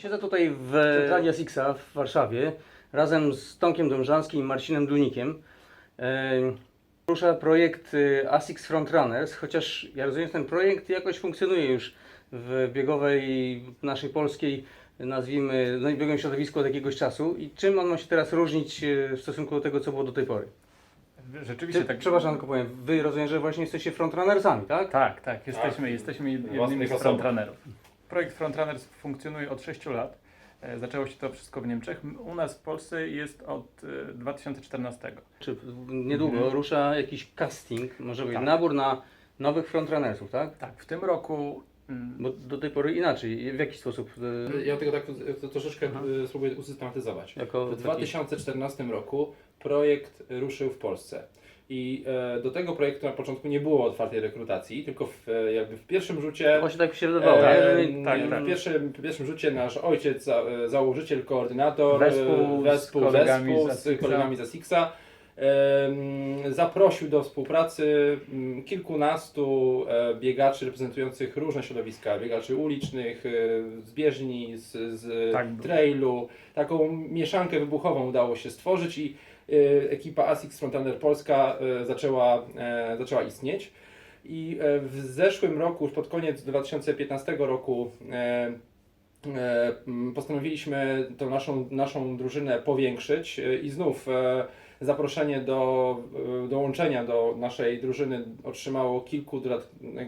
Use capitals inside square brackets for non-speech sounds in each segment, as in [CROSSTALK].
Siedzę tutaj w centrali ASICS-a w Warszawie razem z Tomkiem Dążanskim i Marcinem Dulnikiem. E, Rusza projekt e, ASICS Frontrunners, chociaż ja rozumiem, że ten projekt jakoś funkcjonuje już w biegowej naszej polskiej, nazwijmy, no i biegowym środowisku od jakiegoś czasu. I czym on ma się teraz różnić e, w stosunku do tego, co było do tej pory? Rzeczywiście Ty, tak. Przepraszam, tylko powiem, wy rozumiem, że właśnie jesteście frontrunnersami, tak? Tak, tak, jesteśmy, jesteśmy jednymi z frontrunnerów. Projekt Frontrunners funkcjonuje od 6 lat. E, Zaczęło się to wszystko w Niemczech. U nas w Polsce jest od e, 2014. Czy niedługo Mhm. rusza jakiś casting, może być Tak. nabór na nowych frontrunnersów, tak? Tak, w tym roku mm, Bo do tej pory inaczej. W jaki sposób? e, Ja tego tak to troszeczkę y, spróbuję usystematyzować. Jako W taki... 2014 roku projekt ruszył w Polsce. I e, do tego projektu na początku nie było otwartej rekrutacji, tylko w, e, jakby w pierwszym rzucie. Właśnie tak mi się wydawało, e, nie? że m, nie- tak, w, tak. Pierwszym, w pierwszym rzucie nasz ojciec, za, e, założyciel, koordynator, e, Wespół z wespół, kolegami zespół z kolegami z Asixa em, zaprosił do współpracy kilkunastu e, biegaczy reprezentujących różne środowiska, biegaczy ulicznych, e, z bieżni, z, z Tak. trailu. Taką mieszankę wybuchową udało się stworzyć i e, ekipa ASICS Frontrunner Polska e, zaczęła, e, zaczęła istnieć. I e, w zeszłym roku, już pod koniec 2015 roku, e, e, postanowiliśmy tą naszą, naszą drużynę powiększyć e, i znów e, zaproszenie do e, dołączenia do naszej drużyny otrzymało kilku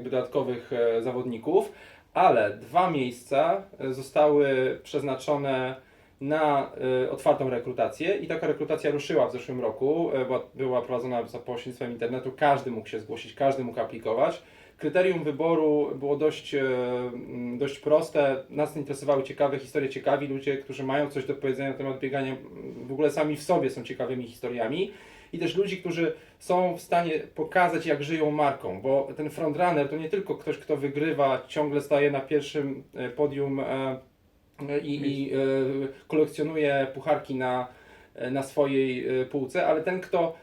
dodatkowych e, zawodników, ale dwa miejsca e, zostały przeznaczone na e, otwartą rekrutację i taka rekrutacja ruszyła w zeszłym roku. E, była, była prowadzona za pośrednictwem internetu, każdy mógł się zgłosić, każdy mógł aplikować. Kryterium wyboru było dość, e, mm, dość proste. Nas interesowały ciekawe historie, ciekawi ludzie, którzy mają coś do powiedzenia na temat biegania, mm, w ogóle sami w sobie są ciekawymi historiami. I też ludzi, którzy są w stanie pokazać, jak żyją marką, bo ten frontrunner to nie tylko ktoś, kto wygrywa, ciągle staje na pierwszym e, podium i, i e, kolekcjonuje pucharki na, e, na swojej e, półce, ale ten, kto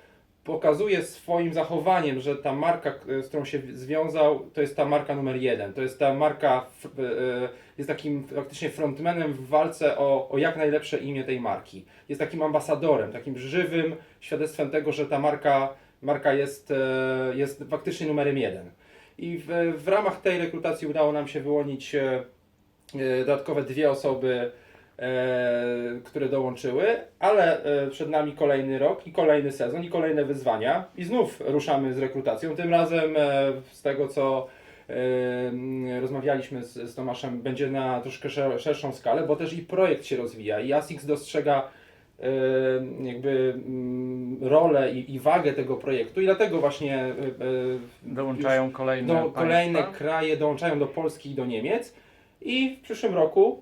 pokazuje swoim zachowaniem, że ta marka, k- z którą się związał, to jest ta marka numer jeden. To jest ta marka, e, jest takim faktycznie frontmanem w walce o, o jak najlepsze imię tej marki. Jest takim ambasadorem, takim żywym świadectwem tego, że ta marka, marka jest, e, jest faktycznie numerem jeden. I w, w ramach tej rekrutacji udało nam się wyłonić e, e, dodatkowe dwie osoby, e, które dołączyły, ale e, przed nami kolejny rok i kolejny sezon i kolejne wyzwania. I znów ruszamy z rekrutacją. Tym razem e, z tego co e, rozmawialiśmy z, z Tomaszem będzie na troszkę szer- szerszą skalę, bo też i projekt się rozwija. I ASICS dostrzega e, jakby rolę i, i wagę tego projektu. I dlatego właśnie e, e, dołączają kolejne do, kolejne kraje dołączają do Polski i do Niemiec i w przyszłym roku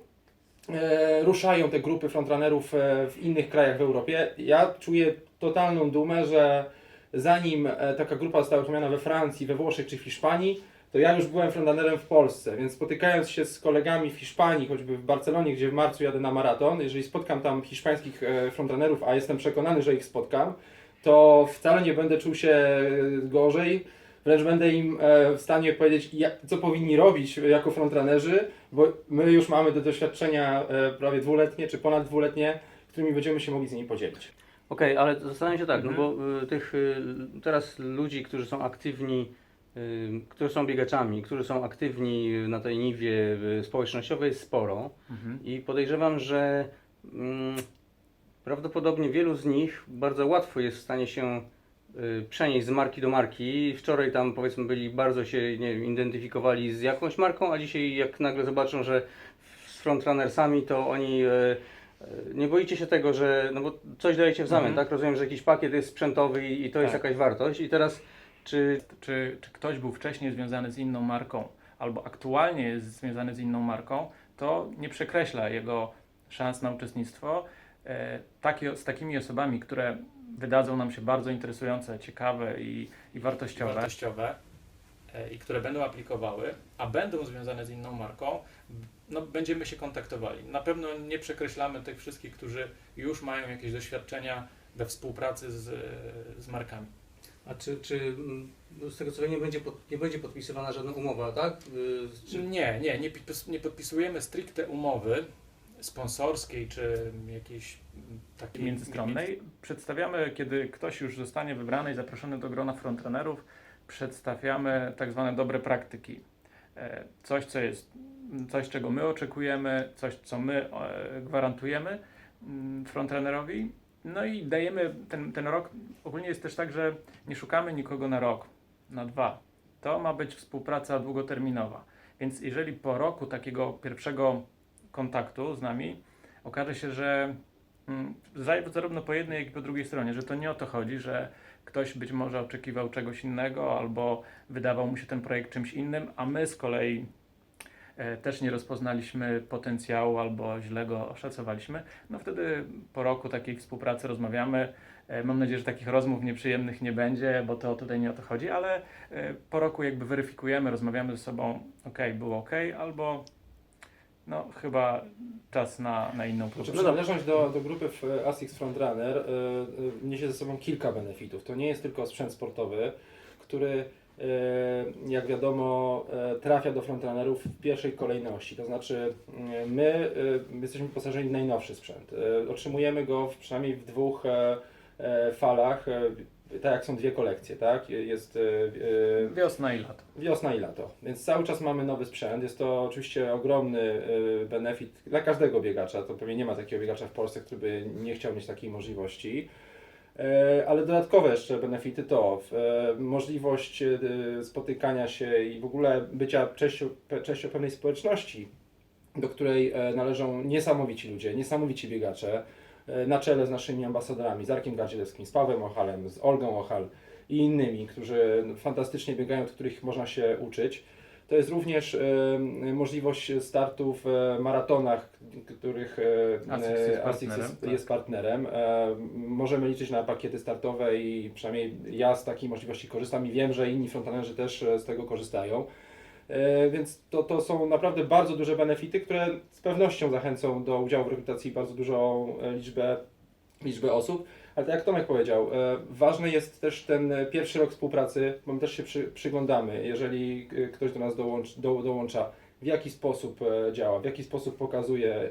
e, ruszają te grupy frontrunnerów e, w innych krajach w Europie. Ja czuję totalną dumę, że zanim e, taka grupa została uruchomiona we Francji, we Włoszech czy w Hiszpanii, to ja już byłem frontrunnerem w Polsce, więc spotykając się z kolegami w Hiszpanii, choćby w Barcelonie, gdzie w marcu jadę na maraton, jeżeli spotkam tam hiszpańskich e, frontrunnerów, a jestem przekonany, że ich spotkam, to wcale nie będę czuł się gorzej, wręcz będę im e, w stanie powiedzieć, co powinni robić jako frontrunnerzy, bo my już mamy do doświadczenia e, prawie dwuletnie, czy ponad dwuletnie, którymi będziemy się mogli z nimi podzielić. Okej, ale zastanawiam się tak, no Mhm. bo y, tych teraz ludzi, którzy są aktywni, którzy są biegaczami, którzy są aktywni na tej niwie społecznościowej jest sporo Mhm. i podejrzewam, że mm, prawdopodobnie wielu z nich bardzo łatwo jest w stanie się przenieść z marki do marki. Wczoraj tam powiedzmy byli bardzo się nie wiem, identyfikowali z jakąś marką, a dzisiaj jak nagle zobaczą, że z frontrunnersami to oni y, y, nie boicie się tego, że no bo coś dajecie w zamian, Mhm. tak? Rozumiem, że jakiś pakiet jest sprzętowy i, i to jest Tak. jakaś wartość i teraz czy Czy, czy ktoś był wcześniej związany z inną marką, albo aktualnie jest związany z inną marką, to nie przekreśla jego szans na uczestnictwo. E, takie, z takimi osobami, które wydadzą nam się bardzo interesujące, ciekawe i, i wartościowe, wartościowe e, i które będą aplikowały, a będą związane z inną marką, no, będziemy się kontaktowali. Na pewno nie przekreślamy tych wszystkich, którzy już mają jakieś doświadczenia we współpracy z, z markami. a czy, czy mm, no z tego co wiem nie będzie, pod, nie będzie podpisywana żadna umowa, tak? Y, Czy, Nie, nie, nie, nie podpisujemy stricte umowy. Sponsorskiej, czy jakiejś takiej międzystronnej. Przedstawiamy, kiedy ktoś już zostanie wybrany i zaproszony do grona frontrunnerów, przedstawiamy tak zwane dobre praktyki. E, Coś, co jest, coś, czego my oczekujemy, coś, co my e, gwarantujemy mm, frontrunnerowi. No i dajemy ten, ten rok. Ogólnie jest też tak, że nie szukamy nikogo na rok, na dwa. To ma być współpraca długoterminowa. Więc jeżeli po roku takiego pierwszego kontaktu z nami okaże się, że mm, za- zarówno po jednej, jak i po drugiej stronie, że to nie o to chodzi, że ktoś być może oczekiwał czegoś innego albo wydawał mu się ten projekt czymś innym, a my z kolei e, też nie rozpoznaliśmy potencjału albo źle go oszacowaliśmy, no wtedy po roku takiej współpracy rozmawiamy. E, Mam nadzieję, że takich rozmów nieprzyjemnych nie będzie, bo to tutaj nie o to chodzi, ale e, po roku jakby weryfikujemy, rozmawiamy ze sobą, ok, było ok, albo no chyba czas na, na inną próbę. przynależność do, do grupy w ASICS Frontrunner y, y, niesie ze sobą kilka benefitów. To nie jest tylko sprzęt sportowy, który y, jak wiadomo y, trafia do frontrunnerów w pierwszej kolejności. To znaczy y, my y, jesteśmy wyposażeni w najnowszy sprzęt. Y, Otrzymujemy go w, przynajmniej w dwóch e, e, falach, e, tak jak są dwie kolekcje, tak? Jest y, y, Wiosna i lato. Wiosna i lato, więc cały czas mamy nowy sprzęt. Jest to oczywiście ogromny y, benefit dla każdego biegacza. To pewnie nie ma takiego biegacza w Polsce, który by nie chciał mieć takiej możliwości. Ale dodatkowe jeszcze benefity to możliwość spotykania się i w ogóle bycia częścią, częścią pewnej społeczności, do której należą niesamowici ludzie, niesamowici biegacze, na czele z naszymi ambasadorami, z Arkiem Gardzielewskim, z Pawłem Ochalem, z Olgą Ochal i innymi, którzy fantastycznie biegają, od których można się uczyć. To jest również e, możliwość startu w e, maratonach, których e, ASICS jest e, ASICS partnerem, jest, tak. jest partnerem. E, możemy liczyć na pakiety startowe i przynajmniej ja z takiej możliwości korzystam i wiem, że inni frontanerzy też e, z tego korzystają. E, Więc to, to są naprawdę bardzo duże benefity, które z pewnością zachęcą do udziału w rekrutacji bardzo dużą e, liczbę, liczbę osób. Ale tak jak Tomek powiedział, e, ważny jest też ten pierwszy rok współpracy, bo my też się przy, przyglądamy, jeżeli ktoś do nas dołącz, do, dołącza, w jaki sposób działa, w jaki sposób pokazuje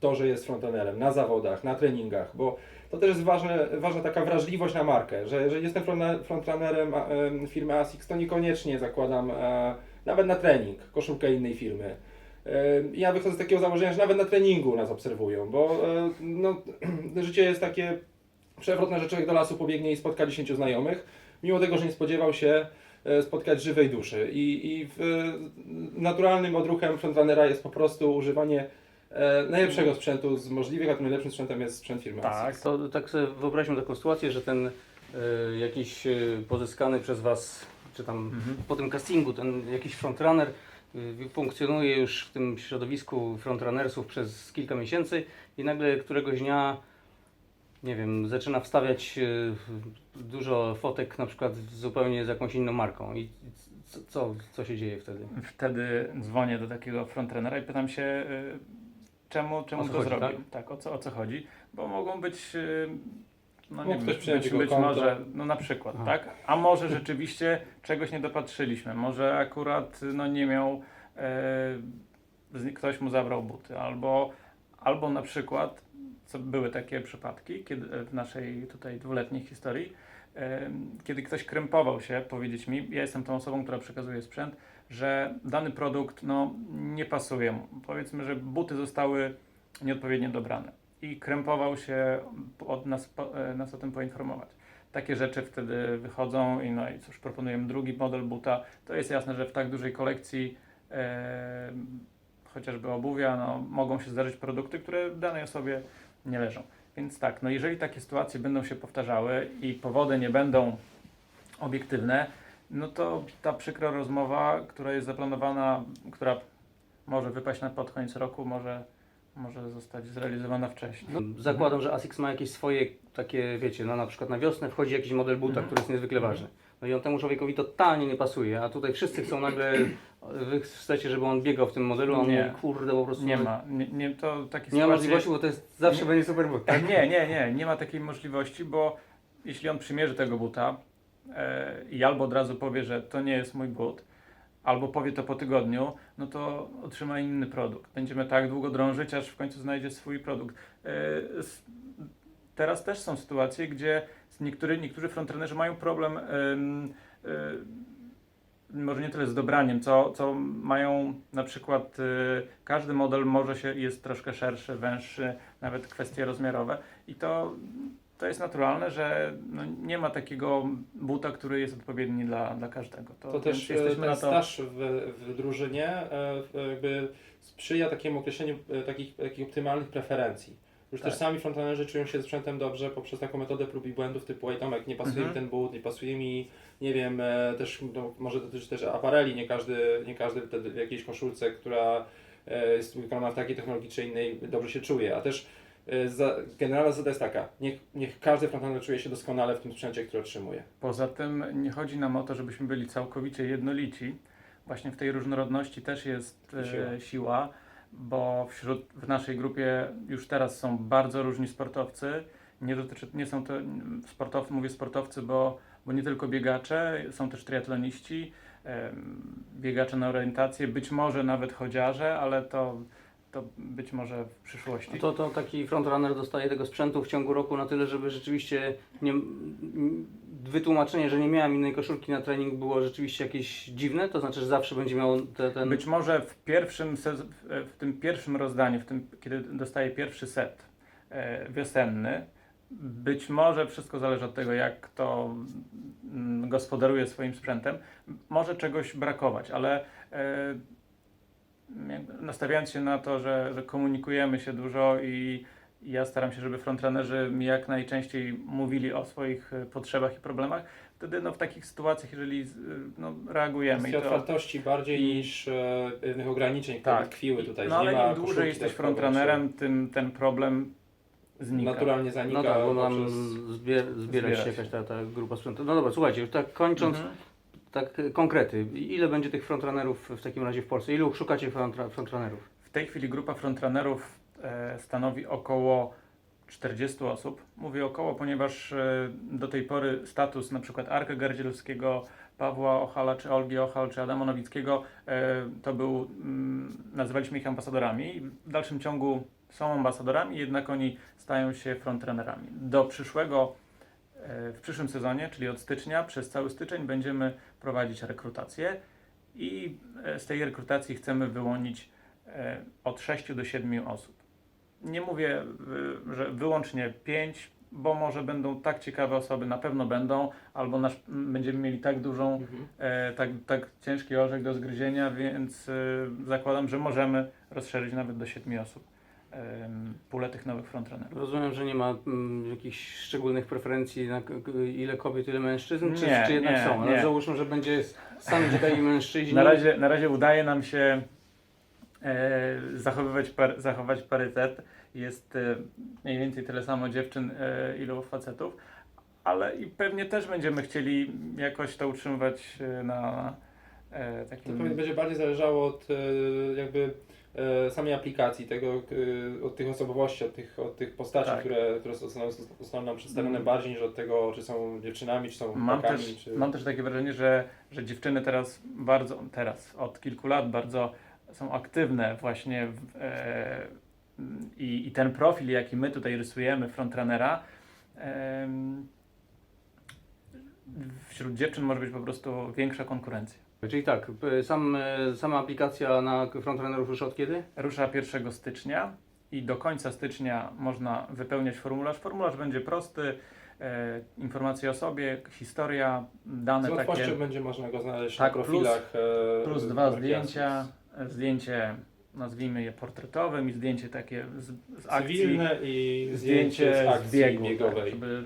to, że jest frontanerem na zawodach, na treningach, bo to też jest ważne, ważna taka wrażliwość na markę, że jeżeli jestem frontrunnerem firmy ASICS, to niekoniecznie zakładam e, nawet na trening koszulkę innej firmy. E, Ja wychodzę z takiego założenia, że nawet na treningu nas obserwują, bo e, no, [CLEARS THROAT] życie jest takie przewrotne, że człowiek do lasu pobiegnie i spotka 10 znajomych, mimo tego, że nie spodziewał się spotkać żywej duszy. I, i w, naturalnym odruchem frontrunnera jest po prostu używanie e, najlepszego sprzętu z możliwych, a tym najlepszym sprzętem jest sprzęt firmy Tak. To tak sobie wyobraźmy taką sytuację, że ten e, jakiś e, pozyskany przez Was, czy tam Mhm. po tym castingu, ten jakiś frontrunner y, funkcjonuje już w tym środowisku frontrunnersów przez kilka miesięcy i nagle któregoś dnia, nie wiem, zaczyna wstawiać y, dużo fotek na przykład zupełnie z jakąś inną marką i co, co, co się dzieje wtedy? Wtedy dzwonię do takiego frontrunnera i pytam się, y, czemu, czemu to chodzi, zrobił. Tak? o, co, o co chodzi. Bo mogą być, y, no nie Mógł ktoś wiem, przyjąć być, jego być konto. może, no na przykład, Aha. tak? A może rzeczywiście czegoś nie dopatrzyliśmy. Może akurat no nie miał, e, z- ktoś mu zabrał buty. Albo, albo na przykład, co były takie przypadki, kiedy w naszej tutaj dwuletniej historii, em, kiedy ktoś krępował się powiedzieć mi, ja jestem tą osobą, która przekazuje sprzęt, że dany produkt no, nie pasuje mu. Powiedzmy, że buty zostały nieodpowiednio dobrane i krępował się od nas, e, nas o tym poinformować. Takie rzeczy wtedy wychodzą i no i cóż, proponujemy drugi model buta. To jest jasne, że w tak dużej kolekcji e, chociażby obuwia, no, mogą się zdarzyć produkty, które danej osobie nie leżą. Więc tak, no jeżeli takie sytuacje będą się powtarzały i powody nie będą obiektywne, no to ta przykra rozmowa, która jest zaplanowana, która może wypaść na pod koniec roku, może, może zostać zrealizowana wcześniej. No, zakładam, że ASICS ma jakieś swoje takie, wiecie, no na przykład na wiosnę wchodzi jakiś model buta, Mhm. który jest niezwykle ważny. No i on temu człowiekowi totalnie nie pasuje, a tutaj wszyscy chcą nagle, wy chcecie, żeby on biegał w tym modelu, a on Nie. mówi, kurde, po prostu Nie ma, nie, nie, to takie nie ma sytuacje- możliwości, bo to jest, zawsze Nie. będzie super but. Tak, nie, nie, nie, nie ma takiej możliwości, bo jeśli on przymierzy tego buta i albo od razu powie, że to nie jest mój but, albo powie to po tygodniu, no to otrzyma inny produkt. Będziemy tak długo drążyć, aż w końcu znajdzie swój produkt. E, Teraz też są sytuacje, gdzie niektóry, niektórzy frontrunnerzy mają problem em, e, może nie tyle z dobraniem, co, co mają na przykład y, każdy model może się jest troszkę szerszy, węższy, nawet kwestie rozmiarowe i to, to jest naturalne, że no, nie ma takiego buta, który jest odpowiedni dla, dla każdego. To, To też więc e, jesteśmy ten na to. staż w, w drużynie e, w- jakby sprzyja takiemu określeniu e, takich, takich optymalnych preferencji. Już Tak. też sami frontrunnerzy czują się sprzętem dobrze poprzez taką metodę prób i błędów typu ej Tomek, nie pasuje Mhm. mi ten but, nie pasuje mi, nie wiem, e, też no, może dotyczy też apareli, nie każdy, nie każdy w jakiejś koszulce, która e, jest wykonana w takiej technologii czy innej, dobrze się czuje, a też e, generalna zasada jest taka, niech, niech każdy frontrunner czuje się doskonale w tym sprzęcie, który otrzymuje. Poza tym nie chodzi nam o to, żebyśmy byli całkowicie jednolici. Właśnie w tej różnorodności też jest e, Siła. siła. bo wśród, w naszej grupie już teraz są bardzo różni sportowcy. Nie, dotyczy, nie są to sportowcy, mówię sportowcy, bo, bo nie tylko biegacze, są też triatloniści, biegacze na orientację, być może nawet chodziarze, ale to, to być może w przyszłości. No to, to taki frontrunner dostaje tego sprzętu w ciągu roku na tyle, żeby rzeczywiście nie, wytłumaczenie, że nie miałem innej koszulki na trening było rzeczywiście jakieś dziwne, to znaczy, że zawsze będzie miał te, ten... Być może w pierwszym w- tym pierwszym rozdaniu, w tym, kiedy dostaje pierwszy set e, wiosenny, być może wszystko zależy od tego, jak to mm, gospodaruje swoim sprzętem. Może czegoś brakować, ale e, nastawiając się na to, że, że komunikujemy się dużo i ja staram się, żeby frontrunnerzy mi jak najczęściej mówili o swoich e, potrzebach i problemach, wtedy no, w takich sytuacjach, jeżeli z- no, reagujemy Kwestia to... otwartości bardziej niż e, pewnych ograniczeń, które Tak. tkwiły tutaj. No ale im dłużej jesteś dodatkowej, frontrunnerem, tym ten problem znika. Naturalnie zanika. No tak, bo nam poprzez- zbier, zbierać się jakaś ta, ta grupa sprzętu. No dobra, słuchajcie, już tak kończąc, Mhm. Tak e, konkrety. Ile będzie tych frontrunnerów w takim razie w Polsce? Ilu szukacie frontrunnerów? W tej chwili grupa frontrunnerów e, stanowi około 40 osób. Mówię około, ponieważ e, do tej pory status na przykład Arka Gardzielowskiego, Pawła Ochala, czy Olgi Ochal, czy Adama Nowickiego e, to był, mm, nazywaliśmy ich ambasadorami. W dalszym ciągu są ambasadorami, jednak oni stają się frontrunnerami. Do przyszłego W przyszłym sezonie, czyli od stycznia, przez cały styczeń będziemy prowadzić rekrutację i e, z tej rekrutacji chcemy wyłonić e, od 6 do 7 osób. Nie mówię, że wyłącznie 5, bo może będą tak ciekawe osoby, na pewno będą, albo nasz, będziemy mieli tak dużą, Mhm. e, tak, tak ciężki orzech do zgryzienia, więc e, zakładam, że możemy rozszerzyć nawet do 7 osób pulę tych nowych frontrunnerów. Rozumiem, że nie ma mm, jakichś szczególnych preferencji na k- k- ile kobiet, ile mężczyzn, czy, Nie, czy jednak nie, są? Ale nie. załóżmy, że będzie sami [LAUGHS] tutaj mężczyźni. Na razie, na razie udaje nam się e, zachowywać par, zachować parytet. Jest e, mniej więcej tyle samo dziewczyn, e, ilu facetów, ale i pewnie też będziemy chcieli jakoś to utrzymywać e, na e, To takim... pewnie będzie bardziej zależało od e, jakby samej aplikacji, tego, e, od tych osobowości, od tych, od tych postaci, Tak. które, które zostaną, zostaną nam przedstawione Mm. bardziej niż od tego, czy są dziewczynami, czy są Mam chłopakami, też, czy... mam też takie wrażenie, że, że dziewczyny teraz bardzo, teraz od kilku lat bardzo są aktywne właśnie w, e, i, i ten profil, jaki my tutaj rysujemy frontrunnera, em, wśród dziewczyn może być po prostu większa konkurencja. Czyli tak, sam, e, sama aplikacja na frontrunnerów już od kiedy? Rusza 1 stycznia i do końca stycznia można wypełniać formularz. Formularz będzie prosty, e, informacje o sobie, historia, Z dane łatwością takie. będzie można go znaleźć Tak, na plus- profilach. e, Plus dwa marki zdjęcia, zdjęcie nazwijmy je portretowym i zdjęcie takie z, z akcji. Cywilne i zdjęcie zdjęcie z z akcji biegu, biegowej. Tak, żeby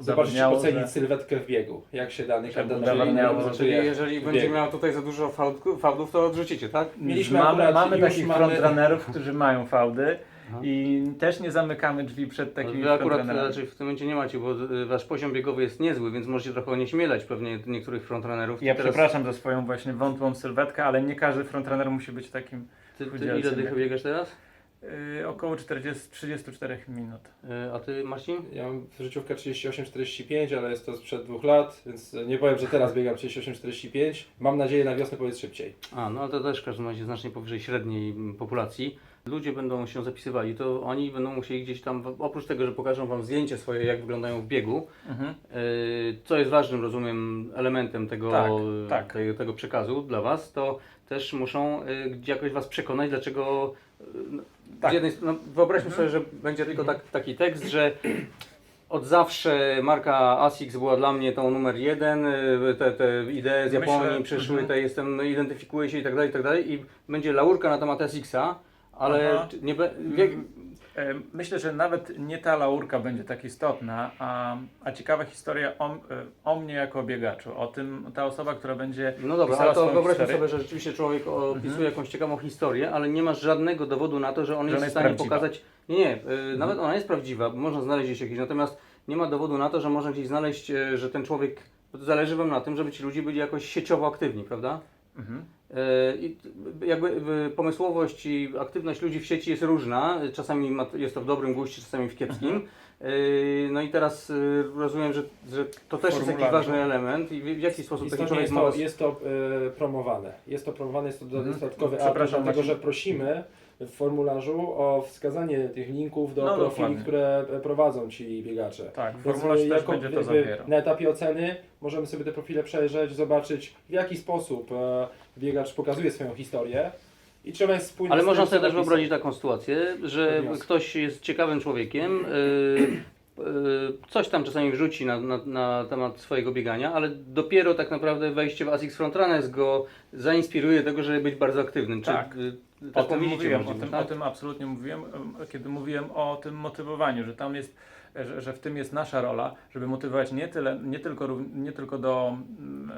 Zobaczyć, ocenić że- sylwetkę w biegu. Jak się dany kandydat prezentuje Czyli jeżeli będzie miał tutaj za dużo fałd- fałdów, to odrzucicie, tak? Mieliśmy mamy, mamy takich mamy- frontrunnerów, którzy mają fałdy Aha. i też nie zamykamy drzwi przed takimi Wy akurat raczej w tym momencie nie macie, bo y, wasz poziom biegowy jest niezły, więc możecie trochę onieśmielać pewnie niektórych frontrunnerów. Ja teraz- przepraszam za swoją właśnie wątłą sylwetkę, ale nie każdy frontrunner musi być takim Ty, ty ile dych biegasz teraz? Y, około 40, 34 minut. E, A ty Marcin? Ja mam życiówkę 38-45, ale jest to sprzed dwóch lat, więc nie powiem, że teraz biegam 38-45. Mam nadzieję na wiosnę powiedz szybciej. A, no to też w każdym razie znacznie powyżej średniej mm, populacji. Ludzie będą się zapisywali, to oni będą musieli gdzieś tam, oprócz tego, że pokażą Wam zdjęcie swoje, jak wyglądają w biegu, Mhm. e, co jest ważnym, rozumiem, elementem tego, Tak, e, tak. Tego, tego przekazu dla Was, to też muszą gdzie jakoś Was przekonać, dlaczego Tak. z jednej no, wyobraźmy Mhm. sobie, że będzie tylko tak, taki tekst, że od zawsze marka ASICS była dla mnie tą numer jeden, y, te, te idee z Myślę- Japonii przyszły, mhm. te jestem, identyfikuję się i tak dalej, i tak dalej i będzie laurka na temat ASICS-a, ale Aha. nie, be- wie, E, Myślę, że nawet nie ta laurka będzie tak istotna, a, a ciekawa historia o, e, o mnie jako biegaczu, o tym, ta osoba, która będzie no dobra, ale to wyobraźmy sobie, że rzeczywiście człowiek opisuje Mhm. jakąś ciekawą historię, ale nie masz żadnego dowodu na to, że on Że jest ona w jest stanie prawdziwa. Mhm. pokazać, nie, nie, y, nawet ona jest prawdziwa, bo można znaleźć gdzieś jakiś, natomiast nie ma dowodu na to, że można gdzieś znaleźć, y, że ten człowiek, zależy Wam na tym, żeby ci ludzie byli jakoś sieciowo aktywni, prawda? Mhm. E, I jakby pomysłowość i aktywność ludzi w sieci jest różna. Czasami jest to w dobrym guście, czasami w kiepskim. Mhm. E, No i teraz y, rozumiem, że, że to też jest jakiś ważny element i w jaki sposób taki Istotnie człowiek jest to, jest to e, promowane. Jest to promowane, jest to Mhm. dodatkowy atut, Przepraszam, dlatego że prosimy w formularzu o wskazanie tych linków do No, profili, dokładnie. które e, prowadzą ci biegacze. Tak, Więc formularz też jako będzie to zawierał. Na etapie oceny możemy sobie te profile przejrzeć, zobaczyć w jaki sposób e, biegacz pokazuje swoją historię i trzeba jest spójnie Ale z można tym, sobie co też napisał. wyobrazić taką sytuację, że Wniosek. ktoś jest ciekawym człowiekiem, y, y, coś tam czasami wrzuci na, na, na temat swojego biegania, ale dopiero tak naprawdę wejście w ASICS Frontrunners go zainspiruje do tego, żeby być bardzo aktywnym. Czy, Tak. y, O taką tym widzicie mówiłem, o możliwość, tym, tak? o tym absolutnie mówiłem, em, kiedy mówiłem o tym motywowaniu, że tam jest, że, że w tym jest nasza rola, żeby motywować nie, tyle, nie, tylko, nie tylko do mm,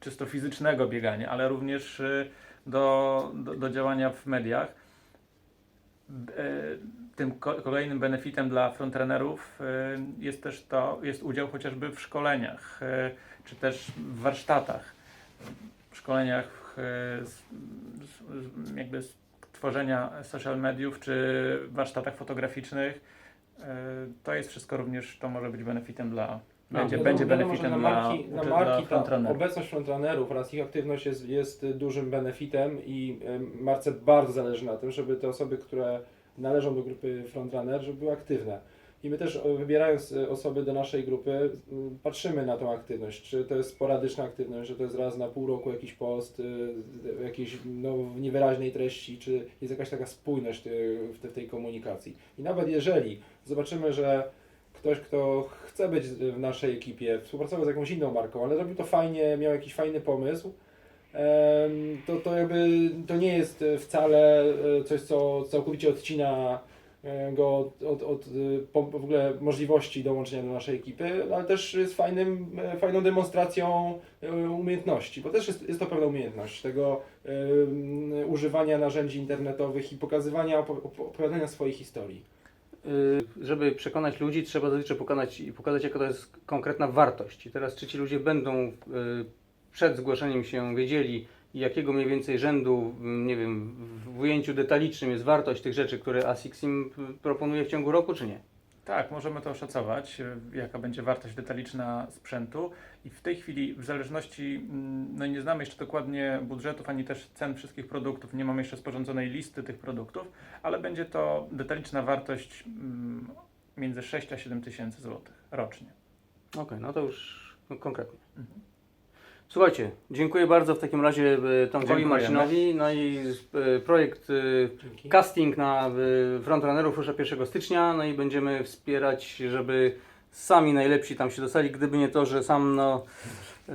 czysto fizycznego biegania, ale również y, do, do, do działania w mediach. E, Tym ko- kolejnym benefitem dla frontrunnerów y, jest też to, jest udział chociażby w szkoleniach, y, czy też w warsztatach, w szkoleniach y, z, jakby tworzenia social mediów, czy warsztatach fotograficznych. Y, To jest wszystko również, to może być benefitem dla, będzie, wiadomo- będzie wiadomo, benefitem dla, na marki, dla marki ta frontrunnerów. obecność frontrunnerów oraz ich aktywność jest, jest dużym benefitem i marce bardzo zależy na tym, żeby te osoby, które należą do grupy frontrunner, żeby były aktywne. I my też e, wybierając e, osoby do naszej grupy, patrzymy na tą aktywność, czy to jest sporadyczna aktywność, że to jest raz na pół roku jakiś post, y, jakiejś no, w niewyraźnej treści, czy jest jakaś taka spójność y, w tej komunikacji. I nawet jeżeli zobaczymy, że ktoś, kto chce być w naszej ekipie, współpracował z jakąś inną marką, ale robił to fajnie, miał jakiś fajny pomysł, to, to jakby to nie jest wcale e, coś, co całkowicie odcina e, go od, od, od e, w ogóle możliwości dołączenia do naszej ekipy, ale też jest fajnym, fajną demonstracją umiejętności, bo też jest, jest to pewna umiejętność tego em, używania narzędzi internetowych i pokazywania, opo- opo- opowiadania swojej historii. Y, żeby przekonać ludzi, trzeba zazwyczaj pokazać, pokazać, jaka to jest konkretna wartość. I teraz, czy ci ludzie będą y, przed zgłoszeniem się wiedzieli, jakiego mniej więcej rzędu, mm, nie wiem, w- ujęciu detalicznym jest wartość tych rzeczy, które ASICS im y, proponuje w ciągu roku, czy nie? Tak, możemy to oszacować, y, jaka będzie wartość detaliczna sprzętu i w tej chwili w zależności, mm, no nie znamy jeszcze dokładnie budżetów ani też cen wszystkich produktów, nie mamy jeszcze sporządzonej listy tych produktów, ale będzie to detaliczna wartość mm, między 6 a 7 tysięcy złotych rocznie. Okej, no to już konkretnie. Mhm. Słuchajcie, dziękuję bardzo w takim razie y, Tomkowi Dziękujemy. Marcinowi. No i y, projekt y, Dzięki. Casting na y, frontrunnerów rusza 1 stycznia, no i będziemy wspierać, żeby sami najlepsi tam się dostali, gdyby nie to, że sam no y,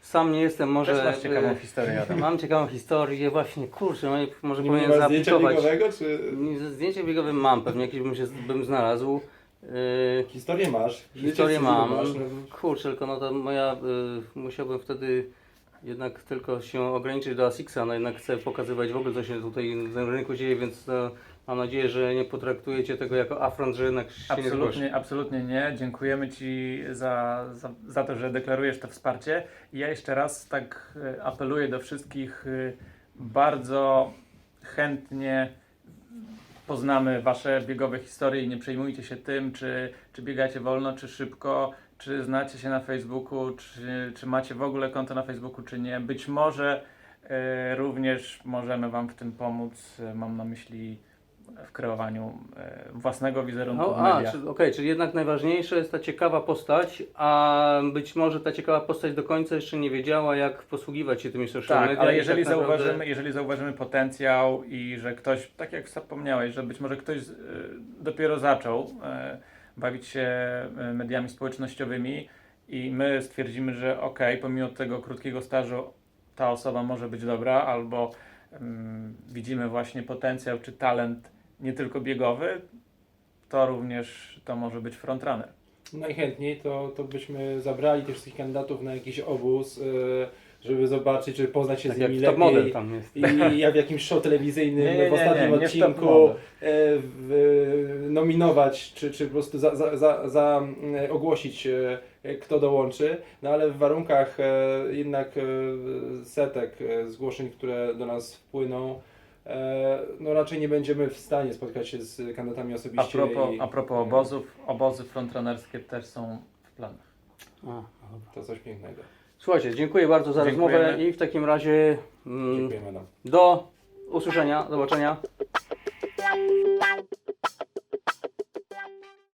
sam nie jestem może... Też masz ciekawą y, historię, [LAUGHS] Adam. Mam ciekawą historię, właśnie, kurczę, no i może Nie powinien ma zdjęcia zaaplikować. biegowego, czy Nie, Zdjęcie biegowe mam, pewnie jakieś bym, się, bym znalazł. Y, historię masz? Historię mam. masz, no. Kurczę, tylko no to moja, y, musiałbym wtedy jednak tylko się ograniczyć do ASICS-a, no jednak chcę pokazywać w ogóle co się tutaj na tym rynku dzieje, więc no, mam nadzieję, że nie potraktujecie tego jako afront, że jednak się nie. Absolutnie, absolutnie nie. Dziękujemy Ci za, za, za to, że deklarujesz to wsparcie. I ja jeszcze raz tak e, apeluję do wszystkich e, bardzo chętnie poznamy wasze biegowe historie i nie przejmujcie się tym, czy, czy biegacie wolno, czy szybko, czy znacie się na Facebooku, czy, czy macie w ogóle konto na Facebooku, czy nie. Być może e, również możemy wam w tym pomóc. E, Mam na myśli w kreowaniu e, własnego wizerunku No, w mediach. okej, czyli jednak najważniejsza jest ta ciekawa postać, a być może ta ciekawa postać do końca jeszcze nie wiedziała, jak posługiwać się tymi social Tak, media. ale jeżeli, tak naprawdę- zauważymy, jeżeli zauważymy potencjał i że ktoś, tak jak wspomniałeś, że być może ktoś e, dopiero zaczął e, bawić się mediami społecznościowymi i my stwierdzimy, że ok, pomimo tego krótkiego stażu ta osoba może być dobra, albo mm, widzimy właśnie potencjał czy talent nie tylko biegowy, to również to może być frontrunner. Najchętniej to, to byśmy zabrali tych wszystkich kandydatów na jakiś obóz, y, żeby zobaczyć, żeby poznać się Tak z jak nimi top model lepiej. tam jest. I jak w jakimś show telewizyjnym Nie, nie, w ostatnim nie, odcinku e, w, nominować, czy, czy po prostu za, za, za, za mm, ogłosić, e, kto dołączy. No ale w warunkach e, jednak e, setek e, zgłoszeń, które do nas wpłyną, e, no raczej nie będziemy w stanie spotkać się z kandydatami A osobiście. propos, i, a propos obozów, obozy frontrunnerskie też są w planach. A, no. To coś pięknego. Słuchajcie, dziękuję bardzo za Dziękujemy. rozmowę i w takim razie mm, Dziękujemy. No. do usłyszenia, zobaczenia.